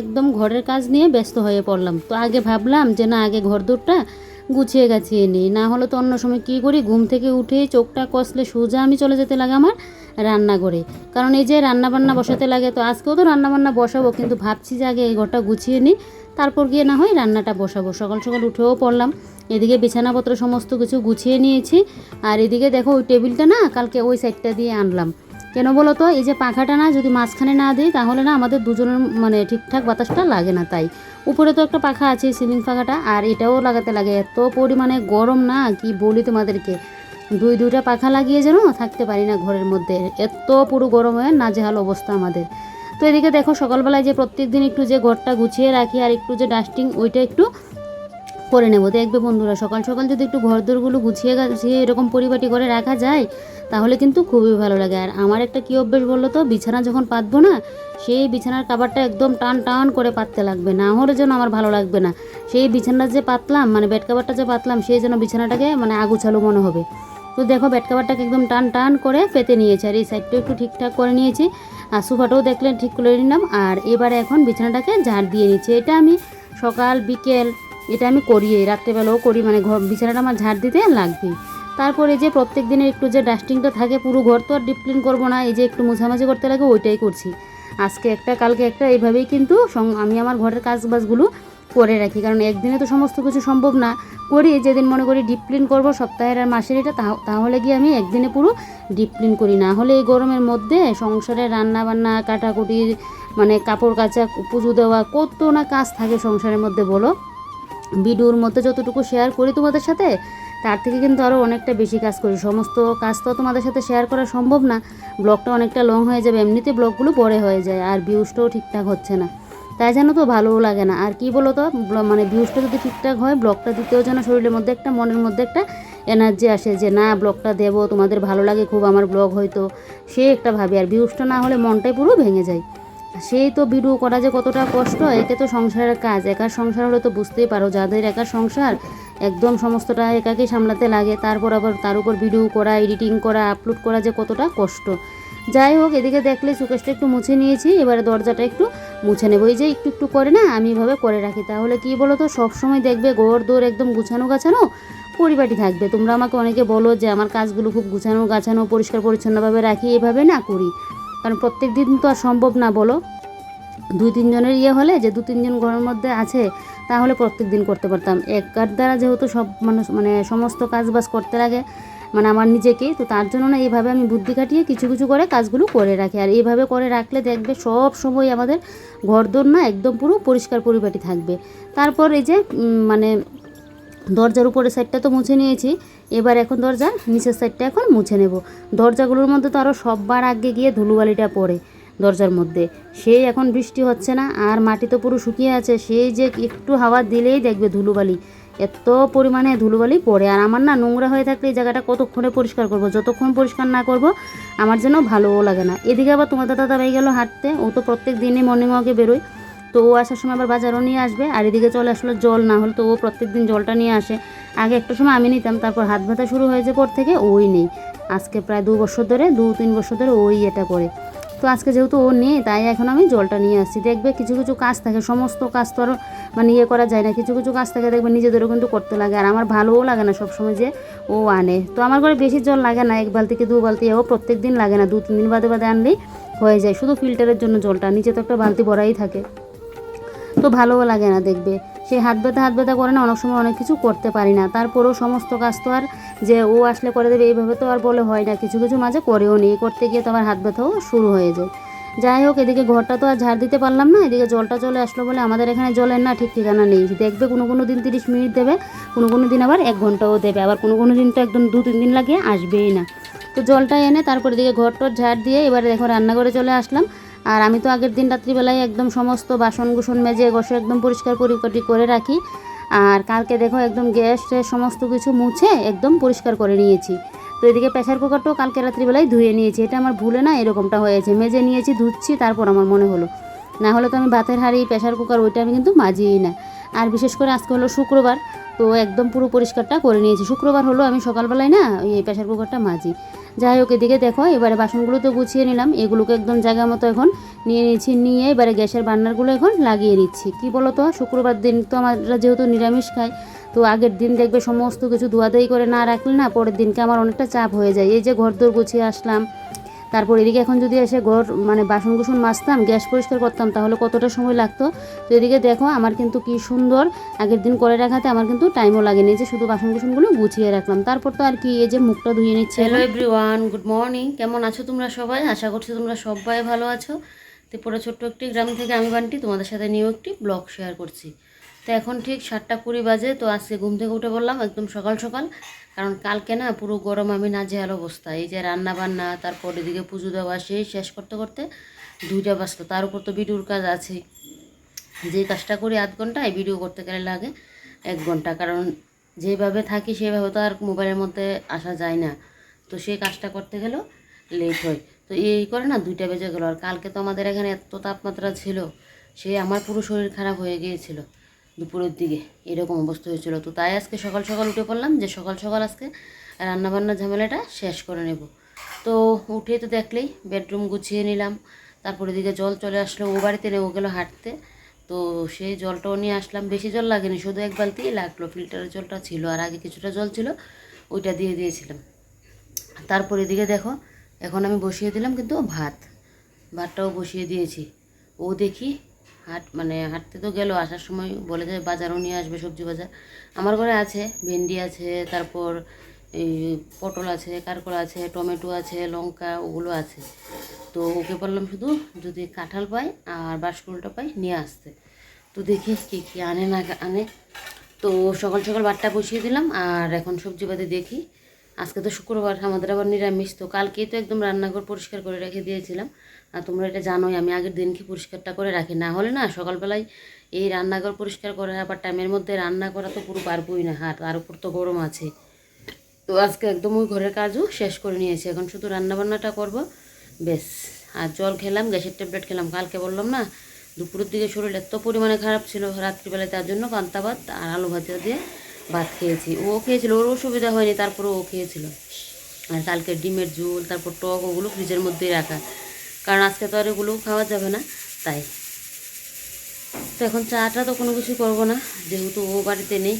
একদম ঘরের কাজ নিয়ে ব্যস্ত হয়ে পড়লাম। তো আগে ভাবলাম যে না, আগে ঘর দূরটা গুছিয়ে গাছিয়ে নিই। না হলে তো অন্য সময় কী করি? ঘুম থেকে উঠে চোখটা কষলে সোজা আমি চলে যেতে লাগে আমার রান্না করে কারণ এই যে রান্না বান্না বসাতে লাগে, তো আজকেও তো রান্না বান্না বসাবো, কিন্তু ভাবছি যে আগে এই ঘরটা গুছিয়ে নিই। তারপর গিয়ে না হয় রান্নাটা বসাবো। সকাল সকাল উঠেও পড়লাম। এদিকে বিছানাপত্র সমস্ত কিছু গুছিয়ে নিয়েছি। আর এদিকে দেখো ওই টেবিলটা না, কালকে ওই সাইডটা দিয়ে আনলাম। কেন বলো তো? এই যে পাখাটা না, যদি মাঝখানে না দিই, তাহলে না আমাদের দুজনের মানে ঠিকঠাক বাতাসটা লাগে না তাই। উপরে তো একটা পাখা আছে, সিলিং পাখাটা, আর এটাও লাগাতে লাগে। এত পরিমাণে গরম না, কি বলি তোমাদেরকে? দুই দুইটা পাখা লাগিয়ে যেন থাকতে পারি না ঘরের মধ্যে। এত পুরো গরম হয়ে নাজেহাল অবস্থা আমাদের। তো এদিকে দেখো, সকালবেলায় যে প্রত্যেক দিন একটু যে ঘরটা গুছিয়ে রাখি, আর একটু যে ডাস্টিং ওইটা একটু করে নেব। দেখবে বন্ধুরা, সকাল সকাল যদি একটু ঘর দোরগুলো গুছিয়ে গাছিয়ে এরকম পরিপাটি করে রাখা যায়, তাহলে কিন্তু খুবই ভালো লাগে। আর আমার একটা কী অভ্যেস বলল তো, বিছানা যখন পাতবো না, সেই বিছানার কাবারটা একদম টান টান করে পাততে লাগবে। না হলে যেন আমার ভালো লাগবে না। সেই বিছানাটা যে পাতলাম মানে বেড কাভারটা যে পাতলাম সেই যেন বিছানাটাকে মানে আগুছালো মনে হবে। তো দেখো, বেড কাভারটাকে একদম টান টান করে পেতে নিয়েছি। আর এই সাইডটা একটু ঠিকঠাক করে নিয়েছি। আর সোফাটাও দেখলেন ঠিক করে নিলাম। আর এবারে এখন বিছানাটাকে ঝাড় দিয়ে নিচ্ছি। এটা আমি সকাল, বিকেল এটা আমি করি রাত্রেবেলাও করি মানে ঘর, বিছানাটা আমার ঝাড় দিতে লাগবেই তারপরে যে প্রত্যেক দিনের একটু যে ডাস্টিংটা থাকে, পুরো ঘর তো আর ডিপ ক্লিন করব না, এই যে একটু মোছামাছি করতে লাগে, ওইটাই করছি। আজকে একটা, কালকে একটা, এইভাবেই কিন্তু আমি আমার ঘরের কাজ বাজগুলো করে রাখি। কারণ একদিনে তো সমস্ত কিছু সম্ভব না। করি, যেদিন মনে করি ডিপ ক্লিন করব সপ্তাহের আর মাসের এটা, তাহ- তাহলে গিয়ে আমি একদিনে পুরো ডিপ ক্লিন করি। না হলে এই গরমের মধ্যে সংসারে রান্না বান্না কাটাকুটি মানে কাপড় কাচা, পুজো দেওয়া, কত না কাজ থাকে সংসারের মধ্যে, বলো? ভিডিওর মধ্যে যতটুকু শেয়ার করি তোমাদের সাথে, তার থেকে কিন্তু আরও অনেকটা বেশি কাজ করি। সমস্ত কাজ তো তোমাদের সাথে শেয়ার করা সম্ভব না। ব্লগটা অনেকটা লং হয়ে যাবে, এমনিতে ব্লগগুলো পরে হয়ে যায় আর ভিউজটাও ঠিকঠাক হচ্ছে না। তাই যেন তো ভালোও লাগে না। আর কি বলো তো মানে ভিউজটা যদি ঠিকঠাক হয়, ব্লগটা দিতেও যেন শরীরের মধ্যে একটা, মনের মধ্যে একটা এনার্জি আসে যে, না, ব্লগটা দেবো, তোমাদের ভালো লাগে, খুব আমার ব্লগ হয়তো। সে একটা ভাবে। আর ভিউজটা না হলে মনটাই পুরো ভেঙে যায়। সেই তো ভিডিও করা যে কতটা কষ্ট, একে তো সংসারের কাজ। একার সংসার হলে তো বুঝতেই পারো, যাদের একার সংসার একদম সমস্তটা একাকে সামলাতে লাগে, তারপর আবার তার উপর ভিডিও করা এডিটিং করা আপলোড করা যে কতটা কষ্ট। যাই হোক, এদিকে দেখলে সুকেশটা একটু মুছে নিয়েছি, এবারে দরজাটা একটু মুছে নেব। এই যে একটু একটু করে না, আমি এভাবে করে রাখি। তাহলে কি বলো তো সবসময় দেখবে গোর দৌড় একদম গুছানো গাছানো পরিপাটি থাকবে। তোমরা আমাকে অনেকে বলো যে, আমার কাজগুলো খুব গুছানো গাছানো, পরিষ্কার পরিচ্ছন্নভাবে রাখি, এভাবে না করি। কারণ প্রত্যেক দিন তো আর সম্ভব না, বলো। দুই তিনজনের ইয়ে হলে যে দু তিনজন ঘরের মধ্যে আছে, তাহলে প্রত্যেক দিন করতে পারতাম। একার দ্বারা যেহেতু সব মানুষ মানে সমস্ত কাজ বাজ করতে লাগে মানে আমার নিজেকেই তো তার জন্য না এইভাবে আমি বুদ্ধি কাটিয়ে কিছু কিছু করে কাজগুলো করে রাখি। আর এইভাবে করে রাখলে দেখবে সব সময় আমাদের ঘরদোর না একদম পুরো পরিষ্কার পরিপাটি থাকবে। তারপর এই যে মানে দরজার উপরের সাইডটা তো মুছে নিয়েছি। এবার এখন দরজার নিচের সাইডটা এখন মুছে নেব। দরজাগুলোর মধ্যে তো আরও সববার আগে গিয়ে ধুলোবালিটা পড়ে দরজার মধ্যে। সেই এখন বৃষ্টি হচ্ছে না, আর মাটি তো পুরো শুকিয়ে আছে। সেই যে একটু হাওয়া দিলেই দেখবে ধুলোবালি। এত পরিমাণে ধুলোবালি পড়ে। আর আমার না নোংরা হয়ে থাকলে এই জায়গাটা কতক্ষণে পরিষ্কার করব? যতক্ষণ পরিষ্কার না করব, আমার যেন ভালোও লাগে না। এদিকে আবার তোমাদের দাদা দাবাই গেল হাঁটতে। ও তো প্রত্যেক দিনই মর্নিং ওয়াকে বেরোয়। তো ও আসার সময় আবার বাজারও নিয়ে আসবে। আর এদিকে চলে আসলো জল, না হলে তো ও প্রত্যেক দিন জলটা নিয়ে আসে। আগে একটা সময় আমি নিতাম, তারপর হাত ব্যথা শুরু হয়েছে পর থেকে, ওই নেই। আজকে প্রায় দু বছর ধরে, দু তিন বছর ধরে ওই এটা করে। তো আজকে যেহেতু ও নেই, তাই এখন আমি জলটা নিয়ে আসছি। দেখবে কিছু কিছু কাজ থাকে, সমস্ত কাজ তো আর মানে ইয়ে করা যায় না। কিছু কিছু কাজ থাকে, দেখবে নিজেদেরও কিন্তু করতে লাগে। আর আমার ভালোও লাগে না সবসময় যে ও আনে। তো আমার ঘরে বেশি জল লাগে না, এক বালতি কি দু বালতি ও প্রত্যেক দিন লাগে না। দু, তিন দিন বাদে বাদে আনলেই হয়ে যায়, শুধু ফিল্টারের জন্য জলটা। নিচে তো একটা বালতি ভরাই থাকে। তো ভালোও লাগে না দেখবে। সেই হাত ব্যথা হাত ব্যথা করে না, অনেক সময় অনেক কিছু করতে পারি না। তারপরেও সমস্ত কাজ তো আর যে ও আসলে করে দেবে, এইভাবে তো আর বলে হয় না। কিছু কিছু মাঝে করেও নেই। করতে গিয়ে তো আবার হাত ব্যথাও শুরু হয়ে যায়। যাই হোক, এদিকে ঘরটা তো আর ঝাড় দিতে পারলাম না। এদিকে জলটা চলে আসলো বলে আমাদের এখানে জলের না ঠিক ঠিকানা নেই। দেখবে কোনো কোনো দিন তিরিশ মিনিট দেবে, কোনো কোনো দিন আবার এক ঘন্টাও দেবে। আবার কোনো কোনো দিন তো একদম দু তিন দিন লাগিয়ে আসবেই না। তো জলটা এনে তারপর এদিকে ঘর টর ঝাড় দিয়ে এবারে দেখো রান্নাঘরে চলে আসলাম। আর আমি তো আগের দিন রাত্রিবেলায় একদম সমস্ত বাসন কুসন মেজে ঘষে একদম পরিষ্কার পরিপাটি করে রাখি। আর কালকে দেখো একদম গ্যাস সমস্ত কিছু মুছে একদম পরিষ্কার করে নিয়েছি। তো এদিকে প্রেশার কুকারটাও কালকে রাত্রিবেলায় ধুয়ে নিয়েছি। এটা আমার ভুলে না এরকমটা হয়েছে। মেজে নিয়েছি, ধুচ্ছি, তারপর আমার মনে হলো। না হলে তো আমি ভাতের হাঁড়ি প্রেশার কুকার ওইটা আমি কিন্তু মাজিই না। আর বিশেষ করে আজকে হলো শুক্রবার, তো একদম পুরো পরিষ্কারটা করে নিয়েছি। শুক্রবার হলো আমি সকালবেলায় না এই প্রেশার কুকারটা মাজি। যাই হোক, এদিকে দেখো, এবারে বাসনগুলো তো গুছিয়ে নিলাম। এগুলোকে একদম জায়গা মতো এখন নিয়ে নিয়েছি, নিয়ে এবারে গ্যাসের বান্নারগুলো এখন লাগিয়ে নিচ্ছি কি বলো তো শুক্রবার দিন তো আমরা যেহেতু নিরামিষ খাই, তো আগের দিন দেখবে সমস্ত কিছু ধোয়াধাই করে না রাখলে না পরের দিনকে আমার অনেকটা চাপ হয়ে যায়। এই যে ঘর দোর গুছিয়ে আসলাম তারপর এদিকে এখন যদি এসে ঘর মানে বাসন কুসন মাজতাম গ্যাস পরিষ্কার করতাম তাহলে কতটা সময় লাগতো? তো এদিকে দেখো আমার কিন্তু কি সুন্দর। আগের দিন করে রাখাতে আমার কিন্তু টাইমও লাগেনি। যে শুধু বাসন কুসনগুলো গুছিয়ে রাখলাম। তারপর তো আর কি এই যে মুখটা ধুয়ে নিচ্ছে হ্যালো এভরিওয়ান গুড মর্নিং কেমন আছো তোমরা সবাই? আশা করছি তোমরা সবাই ভালো আছো। ত্রিপুরা ছোট্ট একটি গ্রাম থেকে আমি বান্টি তোমাদের সাথে নিউ একটি ব্লগ শেয়ার করছি। তো এখন ঠিক সাতটা কুড়ি বাজে, তো আজকে ঘুম থেকে উঠে বললাম একদম সকাল সকাল। কারণ কালকে না পুরো গরম আমি না জেহাল অবস্থা। এই যে রান্না বান্না, তারপর এদিকে পুজো দেওয়া সেই শেষ করতে করতে দুইটা বাজতো তার উপর তো ভিডিওর কাজ আছে যে কাজটা করি আধ ঘণ্টা, এই ভিডিও করতে গেলে লাগে এক ঘণ্টা। কারণ যেভাবে থাকি সেভাবে তো আর মোবাইলের মধ্যে আসা যায় না। তো সেই কাজটা করতে গেলেও লেট হয়। তো এই করে না দুইটা বেজে গেলো। আর কালকে তো আমাদের এখানে এত তাপমাত্রা ছিল, সে আমার পুরো শরীর খারাপ হয়ে গিয়েছিল। দুপুরের দিকে এরকম অবস্থা হয়েছিল। তো তাই আজকে সকাল সকাল উঠে পড়লাম যে সকাল সকাল আজকে রান্নাবান্নার ঝামেলাটা শেষ করে নেব। তো উঠে তো দেখলেই বেডরুম গুছিয়ে নিলাম, তারপরে দিকে জল চলে আসলো, ও বাড়িতে ও গেলো হাঁটতে। তো সেই জলটাও নিয়ে আসলাম, বেশি জল লাগেনি, শুধু এক বালতিই লাগল, ফিল্টারের জলটা ছিল, আর আগে কিছুটা জল ছিল, ওইটা দিয়ে দিয়েছিলাম। তারপরে এদিকে দেখো, এখন আমি বসিয়ে দিলাম কিন্তু ভাত, ভাতটাও বসিয়ে দিয়েছি। ও দেখি হাট মানে হাঁটতে তো গেল, আসার সময় বলে যায়, বাজারও নিয়ে আসবে, সবজি বাজার। আমার ঘরে আছে, ভেন্ডি আছে, তারপর এই পটল আছে কারকলা আছে, টমেটো আছে, লঙ্কা, ওগুলো আছে। তো ওকে বললাম, শুধু যদি কাঁঠাল পাই আর বাসকুলটা পাই, নিয়ে আসতে। তো দেখি কী কী আনে না আনে। তো সকাল সকাল ভাতটা বসিয়ে দিলাম, আর এখন সবজি বাদে দেখি। আজকে তো শুক্রবার, আমাদের আবার নিরামিষ, তো কালকেই তো একদম রান্নাঘর পরিষ্কার করে রেখে দিয়েছিলাম। আর তোমরা এটা জানোই, আমি আগের দিনকে পরিষ্কারটা করে রাখি। না হলে না সকালবেলায় এই রান্নাঘর পরিষ্কার করে আবার টাইমের মধ্যে রান্না করা তো পুরো পারবই না, হাত তার উপর তো গরম আছে। তো আজকে একদম ওই ঘরের কাজও শেষ করে নিয়েছি, এখন শুধু রান্নাবান্নাটা করব বেশ আর জল খেলাম, গ্যাসের ট্যাবলেট খেলাম, কালকে বললাম না, দুপুরের দিকে শরীর এত পরিমাণে খারাপ ছিল রাত্রিবেলায়, তার জন্য পান্তা ভাত আর আলু ভাজা দিয়ে ভাত খেয়েছি। ও খেয়েছিল ওর অসুবিধা হয়নি তারপরে ও খেয়েছিল। আর কালকে ডিমের ঝোল, তারপর টক, ওগুলো ফ্রিজের মধ্যেই রাখা। কারণ আজকে তো আর এগুলো খাওয়া যাবে না, তাই। তো এখন চাটা তো কোনো কিছু করব না, যেহেতু ও বাড়িতে নেই।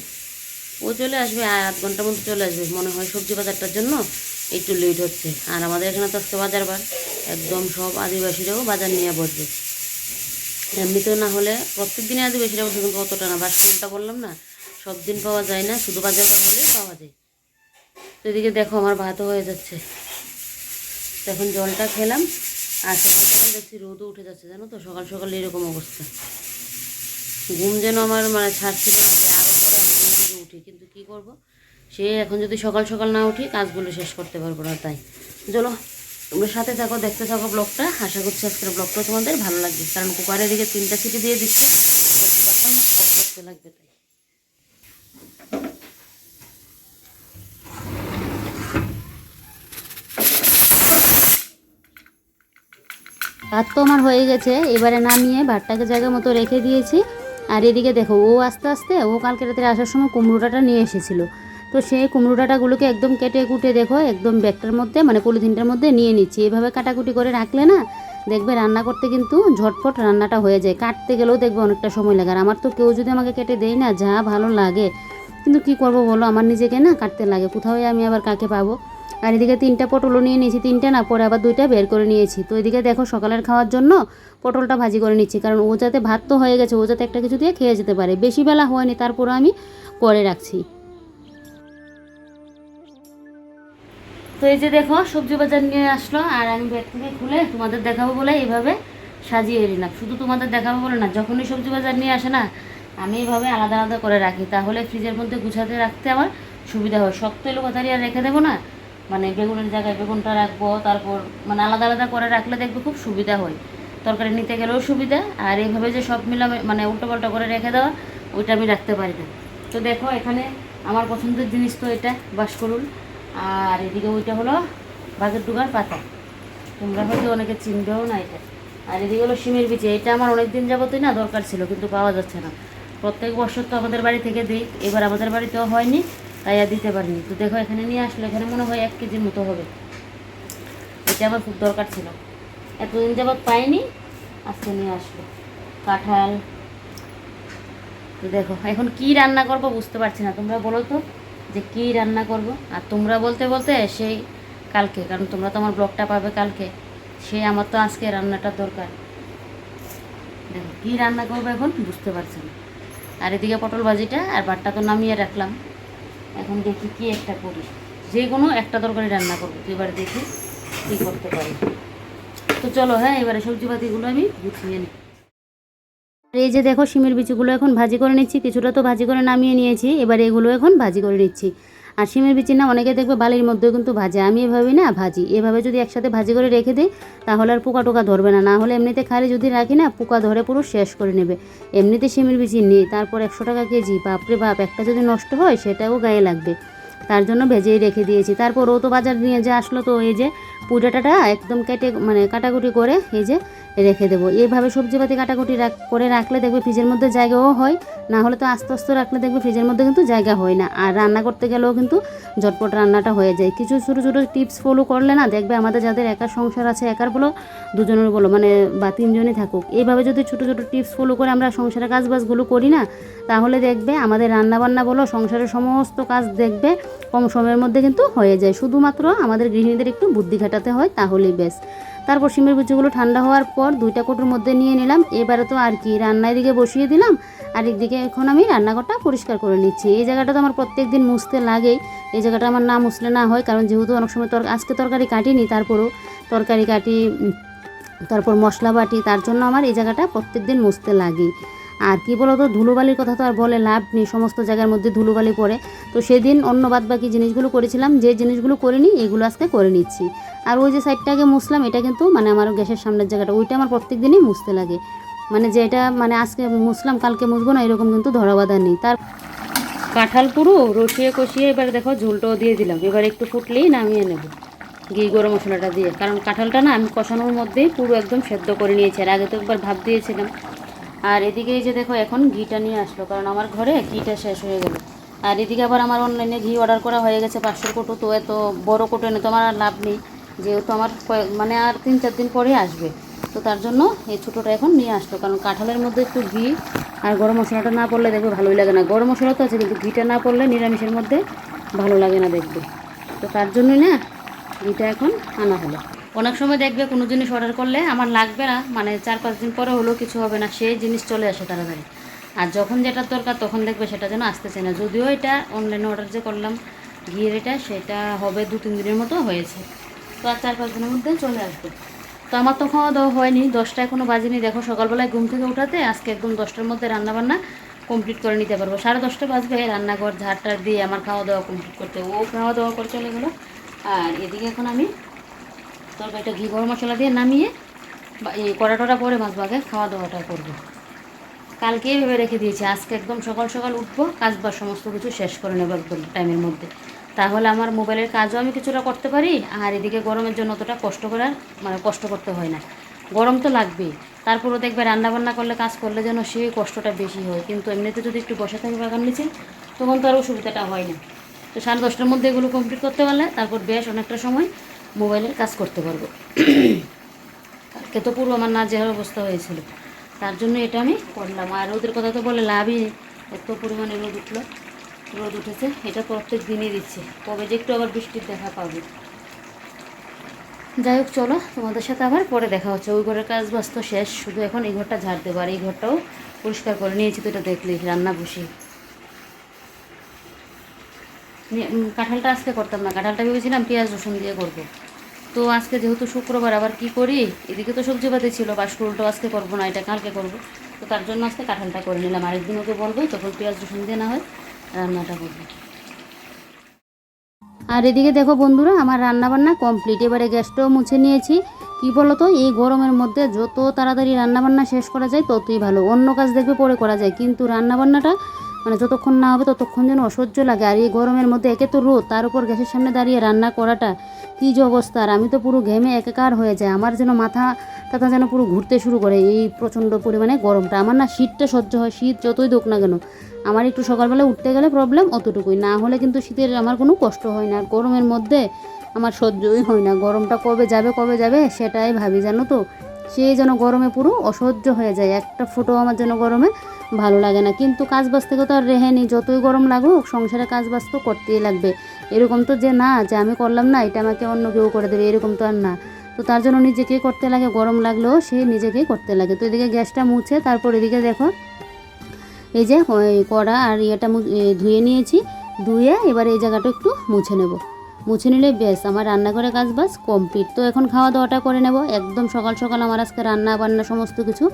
ও চলে আসবে আধ ঘণ্টার মধ্যে চলে আসবে। মনে হয় সবজি বাজারটার জন্য একটু লেট হচ্ছে। আর আমাদের এখানে তো আজকে বাজার বার। একদম সব আদিবাসীরাও বাজার নিয়ে বসবে। এমনিতেও না হলে প্রত্যেক দিনে আদিবাসীরা বসে কিন্তু অতটা না। বাসনটা বললাম না, সব দিন পাওয়া যায় না, শুধু বাজার বার হলে পাওয়া যায়। তো এদিকে দেখো আমার ভাতও হয়ে যাচ্ছে। এখন জলটা খেলাম। আর সকাল সকাল দেখছি রোদও উঠে যাচ্ছে, জানো তো? সকাল সকাল এরকম অবস্থা। ঘুম যেন আমার মানে ছাড়ছিল না, যে আরও পরে আমি ঘুম থেকে উঠি। কিন্তু কি করব? সে এখন যদি সকাল সকাল না উঠি, কাজগুলো শেষ করতে পারব না, তাই। চলো, তোমরা সাথে থাকো, দেখতে থাকো ব্লগটা। আশা করছি আজকের ব্লগটা তোমাদের ভালো লাগবে। কারণ কুকারের দিকে তিনটা সিটি দিয়ে দিচ্ছে। করতে লাগবে তাই। ভাত তো আমার হয়ে গেছে, এবারে নামিয়ে ভাতটাকে জায়গা মতো রেখে দিয়েছি। আর এদিকে দেখো, ও আস্তে আস্তে, ও কালকে রাতে আসার সময় কুমড়োটাটা নিয়ে এসেছিল। তো সেই কুমড়োটাগুলোকে একদম কেটে কুটে দেখো, একদম ব্যাগটার মধ্যে মানে পলিথিনটার মধ্যে নিয়ে নিচ্ছি। এভাবে কাটাকুটি করে রাখলে না, দেখবে রান্না করতে কিন্তু ঝটফট রান্নাটা হয়ে যায়। কাটতে গেলেও দেখবে অনেকটা সময় লাগে। আর আমার তো কেউ যদি আমাকে কেটে দেয় না, যা ভালো লাগে। কিন্তু কি করব বলো, আমার নিজেকে না কাটতে লাগে। কোথাও আমি আবার কাকে পাবো? আর এদিকে তিনটা পটলও নিয়ে নিয়েছি, তিনটা না, পরে আবার দুইটা বের করে নিয়েছি। তো এদিকে দেখো সকালের খাওয়ার জন্য পটলটা ভাজি করে নিচ্ছি, কারণ ও যাতে ভাত তো হয়ে গেছে, ও যাতে একটা কিছু দিয়ে খেয়ে যেতে পারে। বেশি বেলা হয়নি তারপরে আমি করে রাখছি। তো এই যে দেখো, সবজি বাজার নিয়ে আসলো, আর আমি ব্যাগ থেকে খুলে তোমাদের দেখাবো বলে এইভাবে সাজিয়ে নিলাম। শুধু তোমাদের দেখাবো বলে না, যখনই সবজি বাজার নিয়ে আসে না, আমি এইভাবে আলাদা আলাদা করে রাখি। তাহলে ফ্রিজের মধ্যে গুছাতে রাখতে আমার সুবিধা হয়। শক্ত এলো কথারই আর রেখে দেবো না। মানে বেগুনের জায়গায় বেগুনটা রাখব, তারপর মানে আলাদা আলাদা করে রাখলে দেখবে খুব সুবিধা হয়। তরকারি নিতে গেলেও সুবিধা, আর এইভাবে যে সব মিলামে মানে উল্টো পাল্টা করে রেখে দেওয়া, ওইটা আমি রাখতে পারি না। তো দেখো, এখানে আমার পছন্দের জিনিস তো এটা বাস করুন আর এদিকে ওইটা হলো বাঘের ডুগার পাতা। তোমরা হয়তো অনেকে চিনবেও না এটা। আর এদিকে হলো সিমের বিচি। এটা আমার অনেক দিন যাবতই না দরকার ছিল, কিন্তু পাওয়া যাচ্ছে না। প্রত্যেক বছর তো আমাদের বাড়ি থেকে দিই, এবার আমাদের বাড়িতেও হয়নি। তাই আর দিতে পারিনি। তো দেখো, এখানে নিয়ে আসলে, এখানে মনে হয় এক কেজির মতো হবে। এটা আমার খুব দরকার ছিল। এতদিন যাবৎ পাইনি, আজকে নিয়ে আসলো। কাঁঠাল। তো দেখো, এখন কি রান্না করব বুঝতে পারছি না। তোমরা বলো তো যে কি রান্না করব। আর তোমরা বলতে বলতে সেই কালকে, কারণ তোমরা তো আমার ব্লগটা পাবে কালকে সেই আমার তো আজকে রান্নাটা দরকার। দেখো, কী রান্না করব এখন বুঝতে পারছি না। আর এদিকে পটল ভাজিটা আর ভাতটা তো নামিয়ে রাখলাম। এখন দেখি কি একটা করি। যে কোনো একটা তরকারি রান্না করব, এবার দেখি কী করতে পারি। তো চলো হ্যাঁ এবারে সবজিপাতিগুলো আমি গুছিয়ে নিই। আর এই যে দেখো, শিমের বিচিগুলো এখন ভাজি করে নিচ্ছি, কিছুটা তো ভাজি করে নামিয়ে নিয়েছি, এবার এগুলো এখন ভাজি করে নিচ্ছি। আর শিমের বিচি না অনেকে দেখবে বালির মধ্যেও কিন্তু ভাজে। আমি এভাবেই না ভাজি। এভাবে যদি একসাথে ভাজি করে রেখে দিই, তাহলে আর পোকা টোকা ধরবে না। না হলে এমনিতে খালি যদি রাখি না, পোকা ধরে পুরো শেষ করে নেবে। এমনিতে শিমের বিচি নেই। তারপর একশো টাকা কেজি, বাপরে বাপ, একটা যদি নষ্ট হয়, সেটাও গায়ে লাগবে। তার জন্য ভেজেই রেখে দিয়েছি। তারপর ও তো বাজার নিয়ে যে আসলো তো, এই যে পুটাটা একদম কেটে মানে কাটাকুটি করে, এই যে রেখে দেবো। এইভাবে সবজিপাতি কাটাকুটি রাখ, করে রাখলে দেখবে ফ্রিজের মধ্যে জায়গাও হয় না হলে তো আস্তে আস্তে রাখলে দেখবে ফ্রিজের মধ্যে কিন্তু জায়গা হয় না। আর রান্না করতে গেলেও কিন্তু ঝটপট রান্নাটা হয়ে যায়। কিছু ছোটো ছোটো টিপস ফলো করলে না দেখবে আমাদের যাদের একার সংসার আছে, একার বলো, দুজনের বলো মানে বা তিনজনই থাকুক, এইভাবে যদি ছোটো ছোটো টিপস ফলো করে আমরা সংসারের কাজবাজগুলো করি না, তাহলে দেখবে আমাদের রান্নাবান্না বলো, সংসারের সমস্ত কাজ দেখবে কম সময়ের মধ্যে কিন্তু হয়ে যায়। শুধুমাত্র আমাদের গৃহিণীদের একটু বুদ্ধি খাটাতে হয়, তাহলেই বেশ তারপর সিমের বিচিগুলো ঠান্ডা হওয়ার পর দুইটা কোটোর মধ্যে নিয়ে নিলাম। এবারে তো আর কি, রান্নার দিকে বসিয়ে দিলাম। আর একদিকে এখন আমি রান্নাঘরটা পরিষ্কার করে নিচ্ছি। এই জায়গাটা তো আমার প্রত্যেক দিন মুছতে লাগেই। এই জায়গাটা আমার না মুছলে না হয়, কারণ যেহেতু অনেক সময় তর আজকে তরকারি কাটিনি, তারপরও তরকারি কাটি, তারপর মশলা বাটি তার জন্য আমার এই জায়গাটা প্রত্যেক দিন মুছতে লাগে আর কি বলতো, ধুলোবালির কথা তো আর বলে লাভ নেই, সমস্ত জায়গার মধ্যে ধুলোবালি পড়ে। তো সেদিন অন্য বাদ বাকি জিনিসগুলো করেছিলাম, যে জিনিসগুলো করিনি, এগুলো আজকে করে নিচ্ছি। আর ওই যে সাইডটা আগে মুছলাম, এটা কিন্তু মানে আমার গ্যাসের সামনের জায়গাটা, ওইটা আমার প্রত্যেক দিনই মুছতে লাগে। মানে যেটা মানে আজকে মুছলাম, কালকে মুছবো না, এরকম কিন্তু ধরা ধরাবাধা নেই। তার কাঁঠাল পুরো রসিয়ে কষিয়ে এবার দেখো ঝোলটাও দিয়ে দিলাম। এবার একটু ফুটলেই নামিয়ে নেব, ঘি, গরম মশলাটা দিয়ে। কারণ কাঁঠালটা না আমি কষানোর মধ্যেই পুরো একদম সেদ্ধ করে নিয়েছি। আর আগে তো একবার ভাব দিয়েছিলাম। আর এদিকে এই যে দেখো, এখন ঘিটা নিয়ে আসলো, কারণ আমার ঘরে ঘিটা শেষ হয়ে গেল। আর এদিকে আবার আমার অনলাইনে ঘি অর্ডার করা হয়ে গেছে পাঁচশোর কোটো, তো এত বড় কোটো এনে তো আমার আর লাভ নেই। যেহেতু আমার মানে আর তিন চার দিন পরে আসবে। তো তার জন্য এই ছোটোটা এখন নিয়ে আসলো, কারণ কাঁঠালের মধ্যে একটু ঘি আর গরম মশলাটা না পড়লে দেখবে ভালোই লাগে না। গরম মশলা তো আছে, কিন্তু ঘিটা না পড়লে নিরামিষের মধ্যে ভালো লাগে না দেখবে তো তার জন্যই না, ঘিটা এখন আনা হলো। অনেক সময় দেখবে কোনো জিনিস অর্ডার করলে আমার লাগবে না মানে চার পাঁচ দিন পরে হলেও কিছু হবে না, সেই জিনিস চলে আসে তাড়াতাড়ি। আর যখন যেটা দরকার তখন দেখবে সেটা যেন আসতেছে না। যদিও এটা অনলাইনে অর্ডার যে করলাম, ঘিয়ের এটা, সেটা হবে দু তিন দিনের মতো হয়েছে। তো আর চার পাঁচ দিনের মধ্যে চলে আসবে। তো আমার তো খাওয়া দাওয়া হয়নি দশটা এখনও বাজেনি। দেখো সকালবেলায় ঘুম থেকে উঠাতে আজকে একদম দশটার মধ্যে রান্নাবান্না কমপ্লিট করে নিতে পারব। সাড়ে দশটা বাজবে, রান্নাঘর ঝাড়টার দিয়ে আমার খাওয়া দাওয়া কমপ্লিট করতে। ও খাওয়া দাওয়া করে চলে গেলো। আর এদিকে এখন আমি তরকারিটা ঘি, গরম মশলা দিয়ে নামিয়ে বা এই কড়া টড়া পরে মাছ বাগে খাওয়া দাওয়াটা করব। কালকেই ভেবে রেখে দিয়েছি। আজকে একদম সকাল সকাল উঠবো, কাজ বা সমস্ত কিছু শেষ করে নেব একদম টাইমের মধ্যে। তাহলে আমার মোবাইলের কাজও আমি কিছুটা করতে পারি, আর এদিকে গরমের জন্য অতটা কষ্ট করার মানে কষ্ট করতে হয় না। গরম তো লাগবেই। তারপরেও দেখবে রান্না বান্না করলে, কাজ করলে যেন সেই কষ্টটা বেশি হয়। কিন্তু এমনিতে যদি একটু বসে থাকি বাগান নিচে, তখন তো আর অসুবিধাটা হয় না। তো সাড়ে দশটার মধ্যে এগুলো কমপ্লিট করতে পারলে, তারপর বেশ অনেকটা সময় মোবাইলের কাজ করতে পারব। কালকে তো পুরো আমার না যাওয়ার অবস্থা হয়েছিল। তার জন্য এটা আমি করলাম। আর ওদের কথা তো বলে লাভই নেই। এত পরিমাণে রোদ উঠল। রোদ উঠেছে। এটা প্রত্যেক দিনই দিচ্ছে। কবে যে একটু আবার বৃষ্টির দেখা পাবে। যাই হোক, চলো। তোমাদের সাথে আবার পরে দেখা হচ্ছে। ওই ঘরের কাজ বাস তো শেষ। শুধু এখন এই ঘরটা ঝাড় দেবো। আর এই ঘরটাও পরিষ্কার করে নিয়েছি। তো এটা দেখলি রান্না বসি কাঁঠালটা আজকে করতাম না। কাঁঠালটা ভেবেছিলাম পেঁয়াজ, রসুন দিয়ে করব। তো আজকে যেহেতু শুক্রবার, আবার কি করি? এদিকে তো সবজি পাতি ছিল বাসকুলটাও আজকে করব না, এটা কালকে করব। তো তার জন্য আজকে কাঁঠালটা করে নিলাম। আরেকদিন ওকে বলব, তখন পেঁয়াজ, রসুন দিয়ে না হয় রান্নাটা করব। আর এদিকে দেখো বন্ধুরা, আমার রান্নাবান্না কমপ্লিট এবারে গ্যাসটাও মুছে নিয়েছি। কি বলো তো এই গরমের মধ্যে যত তাড়াতাড়ি রান্নাবান্না শেষ করা যায়, ততই ভালো। অন্য কাজ দেখবে পরে করা যায়, কিন্তু রান্নাবান্নাটা মানে যতক্ষণ না হবে ততক্ষণ যেন অসহ্য লাগে। আর এই গরমের মধ্যে একে তো রোদ, তার উপর গ্যাসের সামনে দাঁড়িয়ে রান্না করাটা কী যে অবস্থা। আর আমি তো পুরো ঘেমে একাকার হয়ে যায় আমার যেন মাথা টাথা যেন পুরো ঘুরতে শুরু করে এই প্রচণ্ড পরিমাণে গরমটা। আমার না শীতটা সহ্য হয়, শীত যতই দোক না কেন। আমার একটু সকালবেলা উঠতে গেলে প্রবলেম অতটুকুই। না হলে কিন্তু শীতের আমার কোনো কষ্ট হয় না। আর গরমের মধ্যে আমার সহ্যই হয় না। গরমটা কবে যাবে কবে যাবে সেটাই ভাবি, জানো তো? সে যেন গরমে পুরো অসহ্য হয়ে যায়। একটা ফোটো আমার যেন গরমে ভালো লাগে না। কিন্তু কাজ বাজ থেকে তো আর রেহে নেই। যতই গরম লাগুক, সংসারে কাজ বাজ তো করতেই লাগবে। এরকম তো যে, না, যে আমি করলাম না, এটা আমাকে অন্য কেউ করে দেবে, এরকম তো আর না। তো তার জন্য নিজেকেই করতে লাগে, গরম লাগলেও সে নিজেকেই করতে লাগে। তো এদিকে গ্যাসটা মুছে, তারপর এদিকে দেখো, এই যে কড়া আর ইয়েটা ধুয়ে নিয়েছি। ধুয়ে এবার এই জায়গাটা একটু মুছে নেব। মুছে নিলে বেশ, আমার রান্নাঘরে কাজ বাস কমপ্লিট তো এখন খাওয়া দাওয়াটা করে নেব। একদম সকাল সকাল আমার আজকে রান্না বান্না সমস্ত কিছু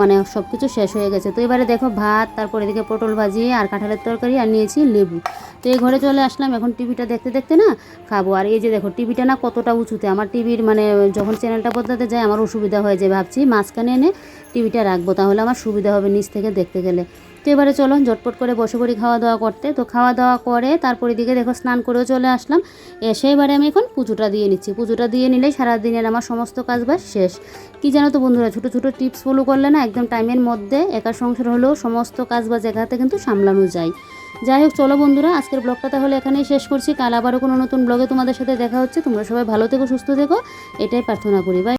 মানে সব কিছু শেষ হয়ে গেছে। তো এবারে দেখো ভাত, তারপর এদিকে পটল ভাজি, আর কাঁঠালের তরকারি, আর নিয়েছি লেবু। তো এই ঘরে চলে আসলাম। এখন টিভিটা দেখতে দেখতে না খাব। আর এই যে দেখো, টিভিটা না কতটা উঁচুতে, আমার টিভির মানে যখন চ্যানেলটা বদলাতে যায় আমার অসুবিধা হয়ে যায়। ভাবছি মাঝখানে এনে টিভিটা রাখব, তাহলে আমার সুবিধা হবে নিচ থেকে দেখতে গেলে। তো এবারে চলো, ঝটপট করে বসে পড়ি খাওয়া দাওয়া করতে। তো খাওয়া দাওয়া করে তারপর দিকে দেখো স্নান করেও চলে আসলাম। এসে এবারে আমি এখন পুজোটা দিয়ে নিচ্ছি। পুজোটা দিয়ে নিলেই সারাদিনের আমার সমস্ত কাজ বাজ শেষ। কি জানো তো বন্ধুরা, ছোটো ছোটো টিপস ফলো করলে না একদম টাইমের মধ্যে একা সংসার হলেও সমস্ত কাজ বাজ এক হাতে কিন্তু সামলানো যায়। যাই হোক, চলো বন্ধুরা, আজকের ব্লগটা তাহলে এখানেই শেষ করছি। কাল আবারও কোনো নতুন ব্লগে তোমাদের সাথে দেখা হচ্ছে। তোমরা সবাই ভালো থেকো, সুস্থ থেকো। এটাই প্রার্থনা করি। বাই